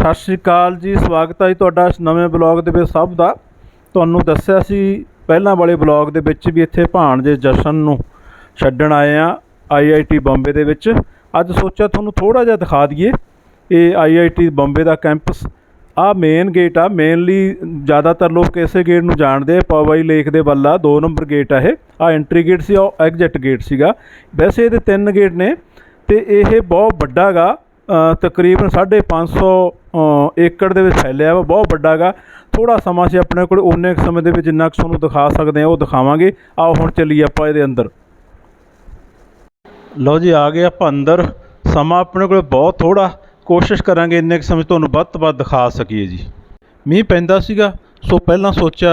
ਸਤਿ ਸ਼੍ਰੀ ਅਕਾਲ ਜੀ, ਸਵਾਗਤ ਹੈ ਜੀ ਤੁਹਾਡਾ ਇਸ ਨਵੇਂ ਬਲੌਗ ਦੇ ਵਿੱਚ ਸਭ ਦਾ। ਤੁਹਾਨੂੰ ਦੱਸਿਆ ਸੀ ਪਹਿਲਾਂ ਵਾਲੇ ਬਲੌਗ ਦੇ ਵਿੱਚ ਵੀ ਇੱਥੇ ਭਾਣਜੇ ਜਸ਼ਨ ਨੂੰ ਛੱਡਣ ਆਏ ਆ ਆਈਆਈਟੀ ਬੰਬੇ ਦੇ ਵਿੱਚ। ਅੱਜ ਸੋਚਿਆ ਤੁਹਾਨੂੰ ਥੋੜਾ ਜਿਹਾ ਦਿਖਾ ਦਈਏ। ਇਹ ਆਈਆਈਟੀ ਬੰਬੇ ਦਾ ਕੈਂਪਸ ਆ ਮੇਨ ਗੇਟ ਆ। ਮੇਨਲੀ ਜ਼ਿਆਦਾਤਰ ਲੋਕ ਇਸੇ ਗੇਟ ਨੂੰ ਜਾਣਦੇ ਆ। ਪਵਾਈ ਲੇਕ ਦੇ ਵੱਲਾ 2 ਨੰਬਰ ਗੇਟ ਆ ਇਹ। ਆ ਐਂਟਰੀ ਗੇਟ ਸੀ ਉਹ ਐਗਜ਼ਿਟ ਗੇਟ ਸੀਗਾ। ਵੈਸੇ ਇਹਦੇ ਤਿੰਨ ਗੇਟ ਨੇ ਤੇ ਇਹ ਬਹੁਤ ਵੱਡਾ ਗਾ। ਤਕਰੀਬਨ 550 ਅ, ਏਕੜ ਦੇ ਵਿੱਚ ਫੈਲਿਆ ਵਾ ਬਹੁਤ ਵੱਡਾ ਗਾ। ਥੋੜਾ ਸਮਾਂ ਸੀ ਆਪਣੇ ਕੋਲ ਉਨੇ ਕੁ ਸਮੇਂ ਦੇ ਵਿੱਚ ਜਿੰਨਾ ਕੁ ਤੁਹਾਨੂੰ ਦਿਖਾ ਸਕਦੇ ਆ ਉਹ ਦਿਖਾਵਾਂਗੇ। ਆਓ ਹੁਣ ਚੱਲੀਏ ਆਪਾਂ ਇਹਦੇ ਅੰਦਰ। ਲਓ ਜੀ ਆ ਗਏ ਆਪਾਂ ਅੰਦਰ। ਸਮਾਂ ਆਪਣੇ ਕੋਲ ਬਹੁਤ ਥੋੜਾ ਕੋਸ਼ਿਸ਼ ਕਰਾਂਗੇ ਇੰਨੇ ਕੁ ਸਮੇਂ 'ਚ ਤੁਹਾਨੂੰ ਵੱਧ ਤੋਂ ਵੱਧ ਦਿਖਾ ਸਕੀਏ ਜੀ। ਮੀਂਹ ਪੈਂਦਾ ਸੀਗਾ ਸੋ ਪਹਿਲਾਂ ਸੋਚਿਆ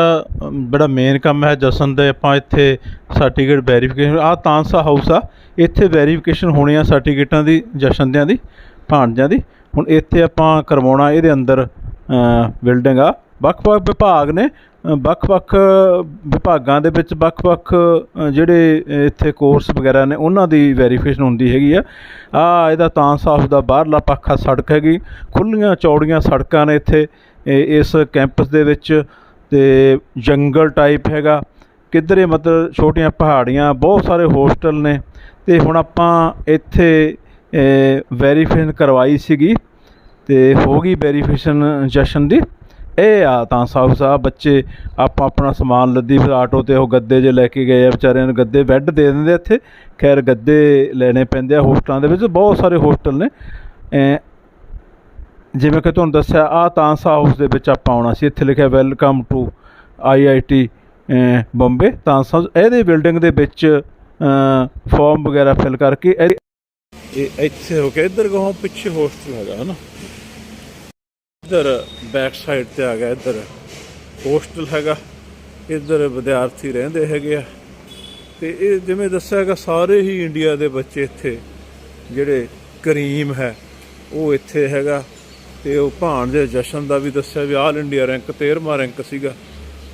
ਅਮ, ਬੜਾ ਮੇਨ ਕੰਮ ਹੈ ਜਸਨ ਦੇ ਆਪਾਂ ਇੱਥੇ ਸਰਟੀਫਿਕੇਟ ਵੈਰੀਫਿਕੇਸ਼ਨ ਆ ਤਾਂਸਾ ਹਾਊਸ ਆ। ਇੱਥੇ ਵੈਰੀਫਿਕੇਸ਼ਨ ਹੋਣੀ ਆ ਸਰਟੀਫਿਕੇਟਾਂ ਦੀ ਜਸ਼ਨ ਦਿਆਂ ਦੀ। ਭਾਣਜਿਆਂ ਦੀ। ਹੁਣ ਇੱਥੇ ਆਪਾਂ ਕਰਵਾਉਣਾ ਇਹਦੇ ਅੰਦਰ ਬਿਲਡਿੰਗ ਆ। ਵੱਖ-ਵੱਖ ਵਿਭਾਗ ਨੇ ਵੱਖ-ਵੱਖ ਵਿਭਾਗਾਂ ਦੇ ਵਿੱਚ ਵੱਖ-ਵੱਖ ਜਿਹੜੇ ਇੱਥੇ ਕੋਰਸ ਵਗੈਰਾ ਨੇ, ਉਹਨਾਂ ਦੀ ਵੈਰੀਫਿਕੇਸ਼ਨ ਹੁੰਦੀ ਹੈਗੀ ਆ। ਆ, ਇਹਦਾ ਤਾਂਸ ਹਾਊਸ ਦਾ ਬਾਹਰਲਾ ਪੱਖਾ ਸੜਕ ਹੈਗੀ। ਖੁੱਲੀਆਂ ਚੌੜੀਆਂ ਸੜਕਾਂ ਨੇ ਇੱਥੇ ਇਸ ਕੈਂਪਸ ਦੇ ਵਿੱਚ। ਤੇ ਜੰਗਲ ਟਾਈਪ ਹੈਗਾ। ਕਿੱਧਰੇ ਮਤਲਬ ਛੋਟੀਆਂ ਪਹਾੜੀਆਂ, ਬਹੁਤ ਸਾਰੇ ਹੋਸਟਲ ਨੇ। ਤੇ ਹੁਣ ਆਪਾਂ ਇੱਥੇ ਵੈਰੀਫਿਕੇਸ਼ਨ ਕਰਵਾਈ ਸੀਗੀ ਤੇ ਹੋ ਗਈ ਵੈਰੀਫਿਕੇਸ਼ਨ ਜਸ਼ਨ ਦੀ। ਇਹ ਆ ਤਾਂ ਸਾਊ ਸਾਹਿਬ ਬੱਚੇ ਆਪਾਂ ਆਪਣਾ ਸਮਾਨ ਲੱਦੀ ਫਿਰ ਆਟੋ ਤੇ ਉਹ ਗੱਦੇ ਜੇ ਲੈ ਕੇ ਗਏ ਆ, ਵਿਚਾਰਿਆਂ ਨੂੰ ਗੱਦੇ ਬੈੱਡ ਦੇ ਦਿੰਦੇ ਇੱਥੇ। ਖੈਰ ਗੱਦੇ ਲੈਣੇ ਪੈਂਦੇ ਆ ਹੋਸਟਲਾਂ ਦੇ ਵਿੱਚ, ਬਹੁਤ ਸਾਰੇ ਹੋਸਟਲ ਨੇ। ਜਿਵੇਂ ਕਿ ਤੁਹਾਨੂੰ ਦੱਸਿਆ, ਆ ਤਾਂਸਾ ਹਾਊਸ ਦੇ ਵਿੱਚ ਆਪਾਂ ਆਉਣਾ ਸੀ। ਇੱਥੇ ਲਿਖਿਆ welcome to IIT Bombay. Tansa house. ਇਹਦੇ ਬਿਲਡਿੰਗ ਦੇ ਵਿੱਚ ਫਾਰਮ ਵਗੈਰਾ ਫਿਲ ਕਰਕੇ ਇਹ ਇੱਥੇ ਹੋ ਕੇ, ਇੱਧਰ ਗਾਉਂ ਪਿੱਛੇ ਹੋਸਟਲ ਹੈਗਾ, ਹਨਾ? ਇੱਧਰ ਬੈਕ ਸਾਈਡ ਤੇ ਆ ਗਿਆ, ਇੱਧਰ ਹੋਸਟਲ ਹੈਗਾ। ਇੱਧਰ ਵਿਦਿਆਰਥੀ ਰਹਿੰਦੇ ਹੈਗੇ ਆ। ਤੇ ਇਹ ਜਿਵੇਂ ਦੱਸਿਆ ਹੈਗਾ, ਸਾਰੇ ਹੀ ਇੰਡੀਆ ਦੇ ਬੱਚੇ ਇੱਥੇ, ਜਿਹੜੇ ਕਰੀਮ ਹੈ, ਉਹ ਇੱਥੇ ਹੈਗਾ। ਤੇ ਉਹ ਭਾਣ ਦੇ ਜਸ਼ਨ ਦਾ ਵੀ ਦੱਸਿਆ ਵੀ ਆਲ ਇੰਡੀਆ ਰੈਂਕ 13ਵਾਂ ਰੈਂਕ ਸੀਗਾ।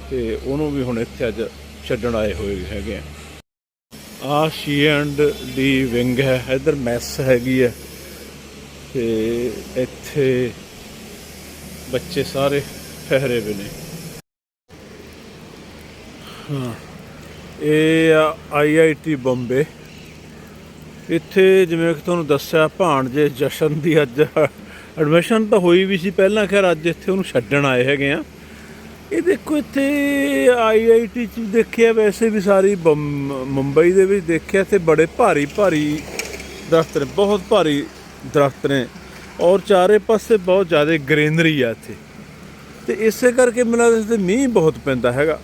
ਤੇ ਉਹਨੂੰ ਵੀ ਹੁਣ ਇੱਥੇ ਅੱਜ ਛੱਡਣ ਆਏ ਹੋਏ ਹੈਗੇ ਆ। ਆ ਸ਼ੀ ਐਂਡ ਦੀ ਵਿੰਗ ਹੈ, ਇੱਧਰ ਮੈਸ ਹੈਗੀ ਹੈ ਤੇ ਇੱਥੇ ਬੱਚੇ ਸਾਰੇ ਠਹਿਰੇ ਹੋਏ ਨੇ। ਹਾਂ, ਇਹ ਆ ਆਈਆਈਟੀ ਬੰਬੇ। ਇੱਥੇ ਜਿਵੇਂ ਕਿ ਤੁਹਾਨੂੰ ਦੱਸਿਆ, ਭਾਣਜੇ ਜਸ਼ਨ ਦੀ ਅੱਜ ਐਡਮਿਸ਼ਨ ਤਾਂ ਹੋਈ ਵੀ ਸੀ। ਪਹਿਲਾਂ ਖੈਰ ਅੱਜ ਇੱਥੇ ਉਹਨੂੰ ਛੱਡਣ ਆਏ ਹੈਗੇ ਆ। ਇਹ ਦੇਖੋ ਇੱਥੇ ਆਈਆਈਟੀ ਚ ਦੇਖਿਆ ਵੈਸੇ ਵੀ ਸਾਰੀ ਬੰਮ- ਮੁੰਬਈ ਦੇ ਵਿੱਚ ਦੇਖਿਆ ਤੇ ਬੜੇ ਭਾਰੀ ਭਾਰੀ ਦਰਖਤ ਨੇ, ਬਹੁਤ ਭਾਰੀ ਦਰਖਤ ਨੇ। ਔਰ ਚਾਰੇ ਪਾਸੇ ਬਹੁਤ ਜ਼ਿਆਦਾ ਗ੍ਰੀਨਰੀ ਆ ਇੱਥੇ। ਤੇ ਇਸੇ ਕਰਕੇ ਮੈਨੂੰ ਲੱਗਦਾ ਇੱਥੇ ਮੀਂਹ ਬਹੁਤ ਪੈਂਦਾ ਹੈਗਾ।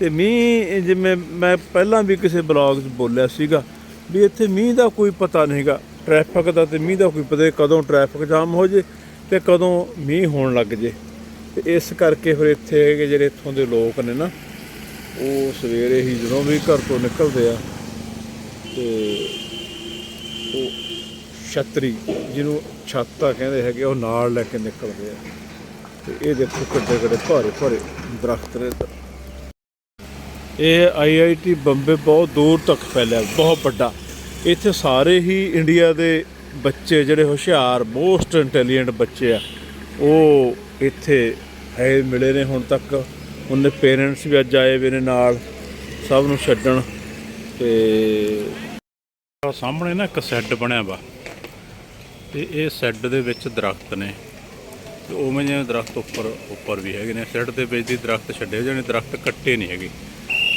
ਤੇ ਮੀਂਹ ਜਿਵੇਂ ਮੈਂ ਪਹਿਲਾਂ ਵੀ ਕਿਸੇ ਬਲੌਗ 'ਚ ਬੋਲਿਆ ਸੀਗਾ ਵੀ ਇੱਥੇ ਮੀਂਹ ਦਾ ਕੋਈ ਪਤਾ ਨਹੀਂਗਾ ਟ੍ਰੈਫਿਕ ਦਾ ਤੇ ਮੀਂਹ ਦਾ ਕੋਈ ਪਤਾ ਕਦੋਂ ਟ੍ਰੈਫਿਕ ਜਾਮ ਹੋ ਜੇ ਤੇ ਕਦੋਂ ਮੀਂਹ ਹੋਣ ਲੱਗ ਜੇ। ਤੇ ਇਸ ਕਰਕੇ ਫਿਰ ਇੱਥੇ ਹੈਗੇ ਜਿਹੜੇ ਇੱਥੋਂ ਦੇ ਲੋਕ ਨੇ ਨਾ, ਉਹ ਸਵੇਰੇ ਹੀ ਜਦੋਂ ਵੀ ਘਰ ਤੋਂ ਨਿਕਲਦੇ ਆ ਤੇ ਉਹ ਛਤਰੀ, ਜਿਹਨੂੰ ਛਾਤਾ ਕਹਿੰਦੇ ਹੈਗੇ, ਉਹ ਨਾਲ ਲੈ ਕੇ ਨਿਕਲਦੇ ਆ। ਤੇ ਇਹ ਦੇਖੋ ਕਿੱਡੇ ਕਿੱਡੇ ਭਾਰੇ ਭਾਰੇ ਦਰਖਤ ਨੇ ਇੱਧਰ। ਇਹ ਆਈਆਈਟੀ ਬੰਬੇ ਬਹੁਤ ਦੂਰ ਤੱਕ ਫੈਲਿਆ, ਬਹੁਤ ਵੱਡਾ। ਇੱਥੇ ਸਾਰੇ ਹੀ ਇੰਡੀਆ ਦੇ ਬੱਚੇ ਜਿਹੜੇ ਹੁਸ਼ਿਆਰ, ਮੋਸਟ ਇੰਟੈਲੀਜੈਂਟ ਬੱਚੇ ਆ। ਉਹ ਇੱਥੇ ਹੈ ਮਿਲੇ ਨੇ ਹੁਣ ਤੱਕ। ਉਹਨੇ ਪੇਰੈਂਟਸ ਵੀ ਅੱਜ ਆਏ ਵੇ ਨੇ ਨਾਲ, ਸਭ ਨੂੰ ਛੱਡਣ। ਤੇ ਸਾਹਮਣੇ ਨਾ ਇੱਕ ਸੈੱਡ ਬਣਿਆ ਵਾ। ਤੇ ਇਹ ਸੈੱਡ ਦੇ ਵਿੱਚ ਦਰਖਤ ਨੇ। ਤੇ ਉਵੇਂ ਜਿਵੇਂ ਦਰਖਤ ਉੱਪਰ ਉੱਪਰ ਵੀ ਹੈਗੇ ਨੇ। ਸੈੱਡ ਦੇ ਵਿੱਚ ਦੀ ਦਰਖਤ ਛੱਡੇ ਜਾਣੇ ਦਰਖਤ ਕੱਟੇ ਨਹੀਂ ਹੈਗੇ।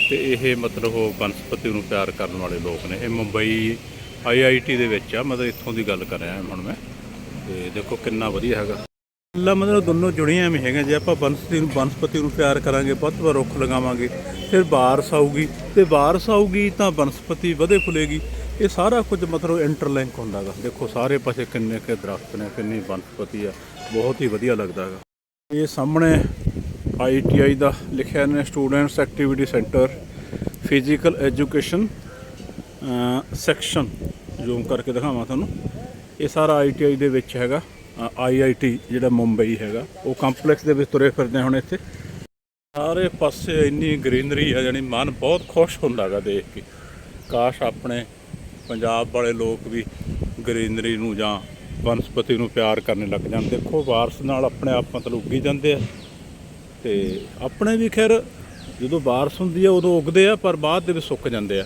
ਤੇ ਇਹ ਮਤਲਬ ਉਹ ਬਨਸਪਤੀ ਨੂੰ ਪਿਆਰ ਕਰਨ ਵਾਲੇ ਲੋਕ ਨੇ। ਇਹ ਮੁੰਬਈ ਆਈਆਈਟੀ ਦੇ ਵਿੱਚ ਆ। ਮਤਲਬ ਇੱਥੋਂ ਦੀ ਗੱਲ ਕਰ ਰਿਹਾ ਹੁਣ ਮੈਂ। ਤੇ ਦੇਖੋ ਕਿੰਨਾ ਵਧੀਆ ਹੈਗਾ। ਲਾ ਮਤਲਬ ਦੋਨੋਂ ਜੁੜੀਆਂ ਵੀ ਹੈਗੀਆਂ, ਜੇ ਆਪਾਂ ਬਨਸਪਤੀ ਨੂੰ ਬਨਸਪਤੀ ਨੂੰ ਪਿਆਰ ਕਰਾਂਗੇ, ਵੱਧ ਤੋਂ ਵੱਧ ਰੁੱਖ ਲਗਾਵਾਂਗੇ, ਫਿਰ ਬਾਰਿਸ਼ ਆਊਗੀ। ਤੇ ਬਾਰਿਸ਼ ਆਊਗੀ ਤਾਂ ਬਨਸਪਤੀ ਵਧੇ ਫੁੱਲੇਗੀ। ਇਹ ਸਾਰਾ ਕੁਝ ਮਤਲਬ ਇੰਟਰਲਿੰਕ ਹੁੰਦਾ ਗਾ ਦੇਖੋ, ਸਾਰੇ ਪਾਸੇ ਕਿੰਨੇ ਕਿ ਦਰਖਤ ਨੇ, ਕਿੰਨੀ ਬਨਸਪਤੀ ਆ। ਬਹੁਤ ਹੀ ਵਧੀਆ ਲੱਗਦਾ ਹੈਗਾ। ਇਹ ਸਾਹਮਣੇ ਆਈਟੀਆਈ ਦਾ ਲਿਖਿਆ ਨੇ students activity centre physical education section zoom ਕਰਕੇ ਦਿਖਾਵਾਂ ਤੁਹਾਨੂੰ। ਇਹ ਸਾਰਾ ਆਈਟੀਆਈ ਦੇ ਵਿੱਚ ਹੈਗਾ। ਆਈਆਈਟੀ ਜਿਹੜਾ ਮੁੰਬਈ ਹੈਗਾ, ਉਹ ਕੰਪਲੈਕਸ ਦੇ ਵਿੱਚ ਤੁਰੇ ਫਿਰਦੇ ਹੁਣ ਇੱਥੇ। ਸਾਰੇ ਪਾਸੇ ਇੰਨੀ ਗ੍ਰੀਨਰੀ ਆ ਜਾਨੀ ਮਨ ਬਹੁਤ ਖੁਸ਼ ਹੁੰਦਾਗਾ ਦੇਖ ਕੇ। ਕਾਸ਼ ਆਪਣੇ ਪੰਜਾਬ ਵਾਲੇ ਲੋਕ ਵੀ ਗ੍ਰੀਨਰੀ ਨੂੰ ਜਾਂ ਵਨਸਪਤੀ ਨੂੰ ਪਿਆਰ ਕਰਨ ਲੱਗ ਜਾਣ। ਦੇਖੋ, ਵਾਰਸ ਨਾਲ ਆਪਣੇ ਆਪ ਮਤਲਬ ਉੱਗੀ ਜਾਂਦੇ ਆ। ਤੇ ਆਪਣੇ ਵੀ ਖੈਰ ਜਦੋਂ ਬਾਰਿਸ਼ ਹੁੰਦੀ ਆ, ਉਦੋਂ ਉੱਗਦੇ ਆ, ਪਰ ਬਾਅਦ ਦੇ ਵਿੱਚ ਸੁੱਕ ਜਾਂਦੇ ਆ।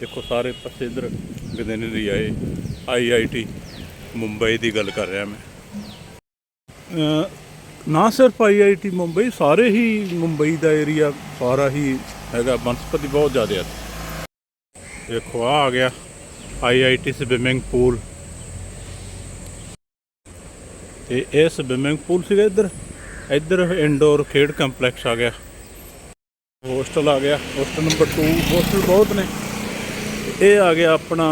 ਦੇਖੋ, ਸਾਰੇ ਪਾਸੇ ਇਧਰ ਗਦਨਰੀ ਆਏ ਆਈਆਈਟੀ ਮੁੰਬਈ ਦੀ ਗੱਲ ਕਰ ਰਿਹਾ ਮੈਂ। ਨਾ ਸਿਰਫ ਆਈਆਈਟੀ ਮੁੰਬਈ, ਸਾਰੇ ਹੀ ਮੁੰਬਈ ਦਾ ਏਰੀਆ ਸਾਰਾ ਹੀ ਹੈਗਾ, ਬਨਸਪਤੀ ਬਹੁਤ ਜ਼ਿਆਦਾ ਆ ਦੇਖੋ ਆ ਆ ਗਿਆ ਆਈਆਈਟੀ ਸਵਿਮਿੰਗ ਪੂਲ। ਤੇ ਇਹ ਸਵਿਮਿੰਗ ਪੂਲ ਸੀਗਾ ਇੱਧਰ ਇੱਧਰ ਇਨਡੋਰ ਖੇਡ ਕੰਪਲੈਕਸ ਆ ਗਿਆ। ਹੋਸਟਲ ਆ ਗਿਆ ਹੋਸਟਲ ਨੰਬਰ 2 ਹੋਸਟਲ ਬਹੁਤ ਨੇ। ਇਹ ਆ ਗਿਆ ਆਪਣਾ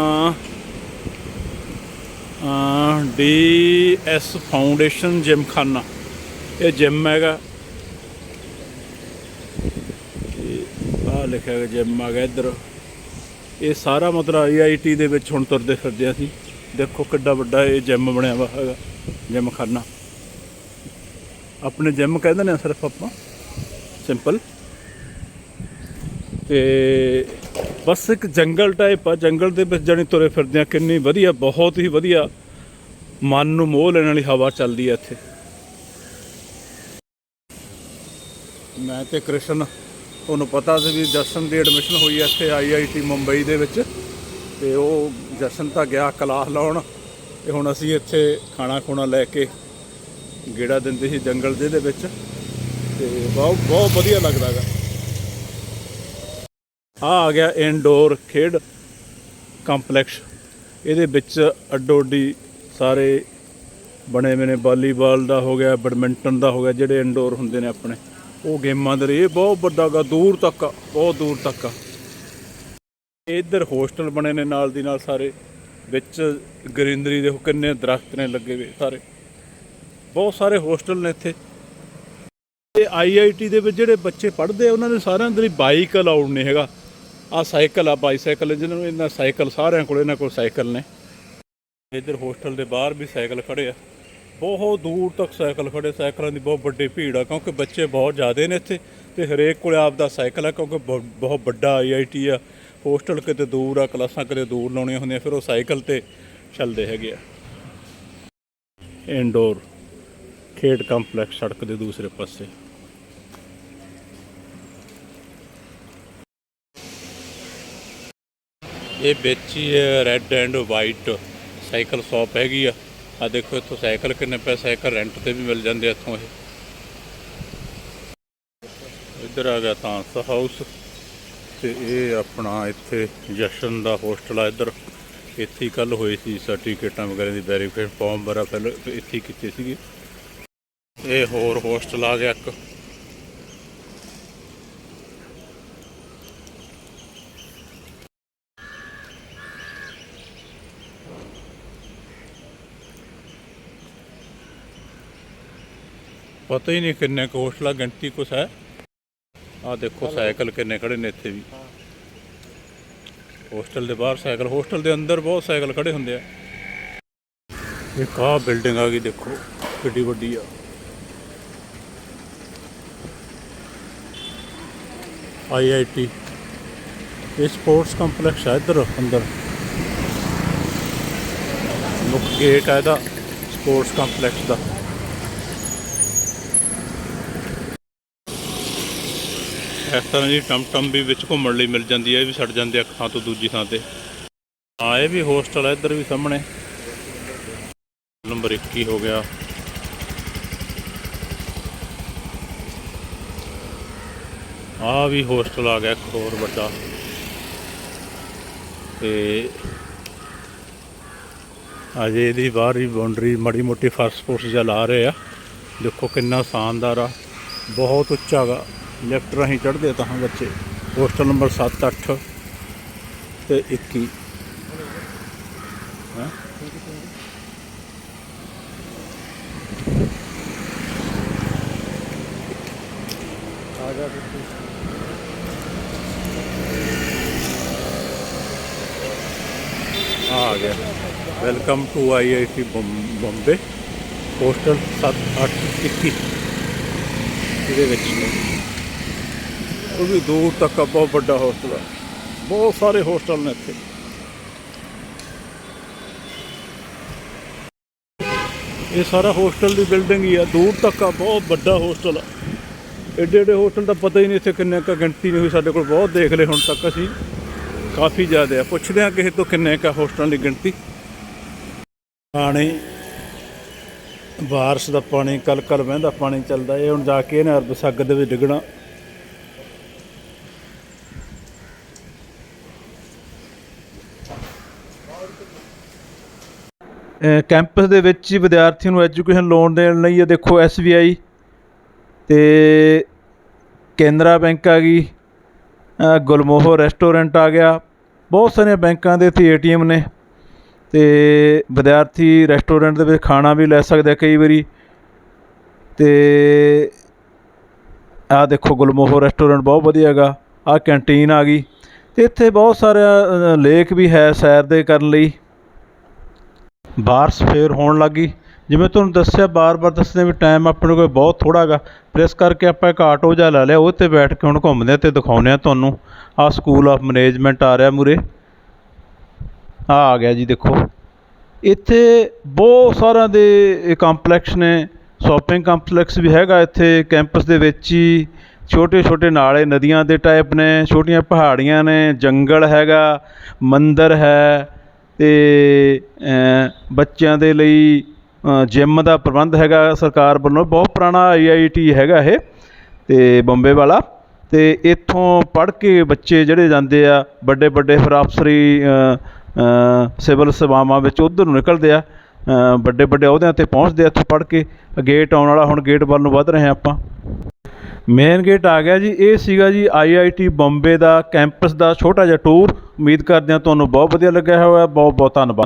ਡੀ ਐਸ ਫਾਊਂਡੇਸ਼ਨ ਜਿਮਖਾਨਾ। ਇਹ ਜਿਮ ਹੈਗਾ। ਆ ਲਿਖਿਆ ਗਿਆ ਜਿਮ ਆ ਗਿਆ ਇੱਧਰ। ਇਹ ਸਾਰਾ ਮਤਲਬ ਆਈਆਈਟੀ ਦੇ ਵਿੱਚ ਹੁਣ ਤੁਰਦੇ ਫਿਰਦੇ ਅਸੀਂ। ਦੇਖੋ ਕਿੱਡਾ ਵੱਡਾ ਇਹ ਜਿਮ ਬਣਿਆ ਵਾ ਹੈਗਾ, ਜਿਮਖਾਨਾ। ਆਪਣੇ ਜਿਮ ਕਹਿੰਦੇ ਨੇ ਸਿਰਫ ਆਪਾਂ। ਸਿੰਪਲ। ਤੇ ਬਸ ਇੱਕ ਜੰਗਲ ਟਾਈਪ ਆ, ਜੰਗਲ ਦੇ ਵਿੱਚ ਜਾਣੀ ਤੁਰੇ ਫਿਰਦੇ ਆ, ਕਿੰਨੀ ਵਧੀਆ, ਬਹੁਤ ਹੀ ਵਧੀਆ। ਮਨ ਨੂੰ ਮੋਹ ਲੈਣ ਵਾਲੀ ਹਵਾ ਚੱਲਦੀ ਆ ਇੱਥੇ। ਮੈਂ ਤੇ ਕ੍ਰਿਸ਼ਨ ਉਹਨੂੰ ਪਤਾ ਸੀ ਵੀ ਜਸ਼ਨ ਦੀ ਐਡਮਿਸ਼ਨ ਹੋਈ ਆ ਇੱਥੇ ਆਈਆਈਟੀ ਮੁੰਬਈ ਦੇ ਵਿੱਚ। ਤੇ ਉਹ ਜਸ਼ਨ ਤਾਂ ਗਿਆ ਕਲਾਸ ਲਾਉਣ, ਤੇ ਹੁਣ ਅਸੀਂ ਇੱਥੇ ਖਾਣਾ ਖੁਣਾ ਲੈ ਕੇ ਗੇੜਾ ਦਿੰਦੇ ਸੀ ਜੰਗਲ ਦੇ ਵਿੱਚ। ਤੇ ਬਹੁਤ ਬਹੁਤ ਵਧੀਆ ਲੱਗਦਾ ਗਾ ਆ ਆ ਗਿਆ ਇਨਡੋਰ ਖੇਡ ਕੰਪਲੈਕਸ ਇਹਦੇ ਵਿੱਚ ਅੱਡੋ ਅੱਡੀ ਸਾਰੇ ਬਣੇ ਹੋਏ ਨੇ। ਵਾਲੀਬਾਲ ਦਾ ਹੋ ਗਿਆ ਬੈਡਮਿੰਟਨ ਦਾ ਹੋ ਗਿਆ ਜਿਹੜੇ ਇਨਡੋਰ ਹੁੰਦੇ ਨੇ ਆਪਣੇ। ਉਹ ਗੇਮਾਂ ਦੇ ਇਹ ਬਹੁਤ ਵੱਡਾ ਗਾ ਦੂਰ ਤੱਕ ਆ, ਬਹੁਤ ਦੂਰ ਤੱਕ ਆ। ਇੱਧਰ ਹੋਸਟਲ ਬਣੇ ਨੇ ਨਾਲ ਦੀ ਨਾਲ ਸਾਰੇ। ਵਿੱਚ ਗ੍ਰੀਨਰੀ ਦੇ ਕਿੰਨੇ ਦਰਖਤ ਨੇ ਲੱਗੇ ਹੋਏ ਸਾਰੇ। ਬਹੁਤ ਸਾਰੇ ਹੋਸਟਲ ਨੇ ਇੱਥੇ। ਤੇ ਆਈਆਈਟੀ ਦੇ ਵਿੱਚ ਜਿਹੜੇ ਬੱਚੇ ਪੜ੍ਹਦੇ ਆ ਉਹਨਾਂ ਦੇ ਸਾਰਿਆਂ ਦੇ ਲਈ ਬਾਈਕ ਅਲਾਉਡ ਨਹੀਂ ਹੈਗਾ। ਆ ਸਾਈਕਲ ਆ, ਬਾਈਸਾਈਕਲ, ਜਿਹਨਾਂ ਨੂੰ ਇਹਨਾਂ ਸਾਈਕਲ ਸਾਰਿਆਂ ਕੋਲ, ਇਹਨਾਂ ਕੋਲ ਸਾਈਕਲ ਨੇ। ਇੱਧਰ ਹੋਸਟਲ ਦੇ ਬਾਹਰ ਵੀ ਸਾਈਕਲ ਖੜੇ ਆ। ਬਹੁਤ ਦੂਰ ਤੱਕ ਸਾਈਕਲ ਖੜੇ, ਸਾਈਕਲਾਂ ਦੀ ਬਹੁਤ ਵੱਡੀ ਭੀੜ ਆ, ਕਿਉਂਕਿ ਬੱਚੇ ਬਹੁਤ ਜ਼ਿਆਦੇ ਨੇ ਇੱਥੇ ਤੇ ਹਰੇਕ ਕੋਲ ਆਪਦਾ ਸਾਈਕਲ ਆ, ਕਿਉਂਕਿ ਬ- ਬਹੁਤ ਵੱਡਾ ਆਈਆਈਟੀ ਆ। ਹੋਸਟਲ ਕਿਤੇ ਦੂਰ ਆ, ਕਲਾਸਾਂ ਕਿਤੇ ਦੂਰ ਲਾਉਣੀਆਂ ਹੁੰਦੀਆਂ, ਫਿਰ ਉਹ ਸਾਈਕਲ ਤੇ ਚੱਲਦੇ ਹੈਗੇ ਆ। ਇਨਡੋਰ ਖੇਡ ਕੰਪਲੈਕਸ ਸੜਕ ਦੇ ਦੂਸਰੇ ਪਾਸੇ। ਇਹ ਵਿੱਚ ਹੀ red and white cycle shop ਹੈਗੀ ਆ। ਆ ਦੇਖੋ ਇੱਥੋਂ ਸਾਈਕਲ ਕਿੰਨੇ ਪੈ, ਸਾਈਕਲ ਰੈਂਟ ਤੇ ਵੀ ਮਿਲ ਜਾਂਦੇ ਆ ਇੱਥੋਂ ਇਹ। ਇੱਧਰ ਆ ਗਿਆ ਤਾਂ ਹਾਊਸ ਤੇ ਇਹ ਆਪਣਾ ਇੱਥੇ ਜਸ਼ਨ ਦਾ ਹੋਸਟਲ ਆ ਇੱਧਰ। ਇੱਥੇ ਹੀ ਕੱਲ ਹੋਈ ਸੀ ਸਰਟੀਫਿਕੇਟਾਂ ਵਗੈਰਾ ਦੀ ਵੈਰੀਫਿਕੇਸ਼ਨ ਫਾਰਮ ਵਗੈਰਾ ਪਹਿਲਾਂ ਇੱਥੇ ਹੀ ਕੀਤੇ ਸੀਗੇ। ਇਹ ਹੋਰ ਹੋਸਟਲ ਆ ਗਿਆ ਇੱਕ। ਪਤਾ ਹੀ ਨਹੀਂ ਕਿੰਨੇ ਕੁ ਹੋਸਟਲ ਗਿਣਤੀ ਕੁਛ ਹੈ। ਆ ਦੇਖੋ, ਸਾਈਕਲ ਕਿੰਨੇ ਖੜੇ ਨੇ ਇੱਥੇ ਵੀ। ਹੋਸਟਲ ਦੇ ਬਾਹਰ ਸਾਈਕਲ, ਹੋਸਟਲ ਦੇ ਅੰਦਰ ਬਹੁਤ ਸਾਈਕਲ ਖੜੇ ਹੁੰਦੇ ਆ। ਇੱਕ ਆਹ ਬਿਲਡਿੰਗ ਆ ਗਈ, ਦੇਖੋ, ਕਿੱਡੀ ਵੱਡੀ ਆ। ਆਈਆਈਟੀ ਇਹ ਸਪੋਰਟਸ ਕੰਪਲੈਕਸ ਹੈ ਇੱਧਰ, ਅੰਦਰ। ਮੁੱਖ ਗੇਟ ਹੈ ਇਹਦਾ, ਸਪੋਰਟਸ ਕੰਪਲੈਕਸ ਦਾ। ਇਸ ਤਰ੍ਹਾਂ ਦੀ ਟਮਟਮ ਵੀ ਵਿੱਚ ਘੁੰਮਣ ਲਈ ਮਿਲ ਜਾਂਦੀ ਹੈ, ਇਹ ਵੀ ਛੱਡ ਜਾਂਦੇ ਇੱਕ ਥਾਂ ਤੋਂ ਦੂਜੀ ਥਾਂ ਤੇ। ਹਾਂ, ਇਹ ਵੀ ਹੋਸਟਲ ਹੈ ਇੱਧਰ ਵੀ ਸਾਹਮਣੇ। ਨੰਬਰ 21 ਹੋ ਗਿਆ। ਆ ਵੀ ਹੋਸਟਲ ਆ ਗਿਆ ਇੱਕ ਹੋਰ ਵੱਡਾ। ਤੇ ਅਜੇ ਇਹਦੀ ਬਾਹਰ ਹੀ ਬਾਉਂਡਰੀ ਮੜੀ ਮੋਟੀ ਫਰਸ਼ ਫੁਰਸ਼ ਜਿਹਾ ਲਾ ਰਹੇ ਆ। ਦੇਖੋ ਕਿੰਨਾ ਸ਼ਾਨਦਾਰ ਆ। ਬਹੁਤ ਉੱਚਾ ਗਾ। ਲਿਫਟ ਰਾਹੀਂ ਚੜ੍ਹਦੇ ਤਾਂ ਬੱਚੇ ਹੋਸਟਲ ਨੰਬਰ 7 8 ਤੇ 21 ਹੈਂ ਆ ਗਿਆ welcome to IIT Bombay hostel 7821 ਇਹਦੇ ਵਿੱਚ ਉਹ ਵੀ ਦੂਰ ਤੱਕ ਆ, ਬਹੁਤ ਵੱਡਾ ਹੋਸਟਲ ਆ। ਬਹੁਤ ਸਾਰੇ ਹੋਸਟਲ ਨੇ ਇੱਥੇ। ਇਹ ਸਾਰਾ ਹੋਸਟਲ ਦੀ ਬਿਲਡਿੰਗ ਹੀ ਆ ਦੂਰ ਤੱਕ ਆ ਬਹੁਤ ਵੱਡਾ ਹੋਸਟਲ ਆ। ਏਡੇ ਏਡੇ ਹੋਸਟਲ ਦਾ ਪਤਾ ਹੀ ਨਹੀਂ ਇੱਥੇ ਕਿੰਨੇ ਕ ਗਿਣਤੀ ਨਹੀਂ ਹੋਈ ਸਾਡੇ ਕੋਲ ਬਹੁਤ ਦੇਖ ਲਏ ਹੁਣ ਤੱਕ ਅਸੀਂ। ਕਾਫੀ ਜ਼ਿਆਦਾ ਆ। ਪੁੱਛਦੇ ਆ ਕਿਸੇ ਤੋਂ ਕਿੰਨੇ ਕ ਹੋਸਟਲਾਂ ਦੀ ਗਿਣਤੀ। ਪਾਣੀ ਬਾਰਿਸ਼ ਦਾ ਪਾਣੀ ਕਲ ਕਲ ਵਹਿੰਦਾ ਪਾਣੀ ਚੱਲਦਾ। ਇਹ ਹੁਣ ਜਾ ਕੇ ਨਾ ਅਰਬ ਸੱਗ ਦੇ ਵਿੱਚ ਡਿੱਗਣਾ। ਕੈਂਪਸ ਦੇ ਵਿੱਚ ਹੀ ਵਿਦਿਆਰਥੀਆਂ ਨੂੰ ਐਜੂਕੇਸ਼ਨ ਲੋਨ ਦੇਣ ਲਈ ਇਹ ਦੇਖੋ SBI ਤੇ ਕੇਨਰਾ ਬੈਂਕ ਆ ਗਈ ਗੁਲਮੋਹੋ ਰੈਸਟੋਰੈਂਟ ਆ ਗਿਆ, ਬਹੁਤ ਸਾਰੀਆਂ ਬੈਂਕਾਂ ਦੇ ਇੱਥੇ ਏਟੀਐਮ ਨੇ ਤੇ ਵਿਦਿਆਰਥੀ ਰੈਸਟੋਰੈਂਟ ਦੇ ਵਿੱਚ ਖਾਣਾ ਵੀ ਲੈ ਸਕਦੇ ਆ ਕਈ ਵਾਰੀ ਤੇ ਆ ਦੇਖੋ ਗੁਲਮੋਹੋ ਰੈਸਟੋਰੈਂਟ ਬਹੁਤ ਵਧੀਆ ਹੈਗਾ ਆ ਕੈਂਟੀਨ ਆ ਗਈ ਤੇ ਇੱਥੇ ਬਹੁਤ ਸਾਰਾ ਲੇਕ ਵੀ ਹੈ ਸੈਰ ਦੇ ਕਰਨ ਲਈ। ਬਾਰਸ ਫੇਰ ਹੋਣ ਲੱਗੀ ਜਿਵੇਂ ਤੁਹਾਨੂੰ ਦੱਸਿਆ, ਬਾਰ-ਬਾਰ ਦੱਸਦੇ ਵੀ ਟਾਈਮ ਆਪਣੇ ਕੋਲ ਬਹੁਤ ਥੋੜਾ ਹੈਗਾ। ਪਰ ਇਸ ਕਰਕੇ ਆਪਾਂ ਇੱਕ ਆਟੋ ਜਿਹਾ ਲੈ ਲਿਆ, ਉਹ ਤੇ ਬੈਠ ਕੇ ਹੁਣ ਘੁੰਮਦੇ ਹਾਂ ਤੇ ਦਿਖਾਉਂਦੇ ਆ ਤੁਹਾਨੂੰ। ਆਹ ਸਕੂਲ ਆਫ ਮੈਨੇਜਮੈਂਟ ਆ ਰਿਹਾ ਮੂਰੇ। ਆ ਆ ਗਿਆ ਜੀ, ਦੇਖੋ। ਇੱਥੇ ਬਹੁਤ ਸਾਰਿਆਂ ਦੇ ਕੰਪਲੈਕਸ ਨੇ। ਸ਼ਾਪਿੰਗ ਕੰਪਲੈਕਸ ਵੀ ਹੈਗਾ ਇੱਥੇ ਕੈਂਪਸ ਦੇ ਵਿੱਚ ਹੀ। ਛੋਟੇ ਛੋਟੇ ਨਾਲੇ, ਨਦੀਆਂ ਦੇ ਟਾਈਪ ਨੇ, ਛੋਟੀਆਂ ਪਹਾੜੀਆਂ ਨੇ, ਜੰਗਲ ਹੈਗਾ, ਮੰਦਰ ਹੈ। ਅਤੇ ਬੱਚਿਆਂ ਦੇ ਲਈ ਜਿੰਮ ਦਾ ਪ੍ਰਬੰਧ ਹੈਗਾ ਸਰਕਾਰ ਵੱਲੋਂ, ਬਹੁਤ ਪੁਰਾਣਾ ਆਈ ਆਈ ਟੀ ਹੈਗਾ ਇਹ ਅਤੇ ਬੰਬੇ ਵਾਲਾ ਅਤੇ ਇੱਥੋਂ ਪੜ੍ਹ ਕੇ ਬੱਚੇ ਜਿਹੜੇ ਜਾਂਦੇ ਆ, ਵੱਡੇ ਵੱਡੇ ਫਿਰ ਅਫਸਰੀ ਸਿਵਲ ਸੇਵਾਵਾਂ ਵਿੱਚ ਉਧਰ ਨੂੰ ਨਿਕਲਦੇ ਆ ਵੱਡੇ ਵੱਡੇ ਅਹੁਦਿਆਂ ਤੇ ਪਹੁੰਚਦੇ ਆ ਇੱਥੋਂ ਪੜ੍ਹ ਕੇ ਗੇਟ ਆਉਣ ਵਾਲਾ ਹੁਣ ਗੇਟ ਵੱਲ ਨੂੰ ਵੱਧ ਰਹੇ ਹਾਂ ਆਪਾਂ। ਮੇਨ ਗੇਟ ਆ ਗਿਆ ਜੀ, ਇਹ ਸੀਗਾ ਜੀ ਆਈਆਈਟੀ ਬੰਬੇ ਦਾ ਕੈਂਪਸ ਦਾ ਛੋਟਾ ਜਿਹਾ ਟੂਰ ਉਮੀਦ ਕਰਦੇ ਹਾਂ ਤੁਹਾਨੂੰ ਬਹੁਤ ਵਧੀਆ ਲੱਗਿਆ ਹੋਇਆ ਬਹੁਤ ਬਹੁਤ ਧੰਨਵਾਦ।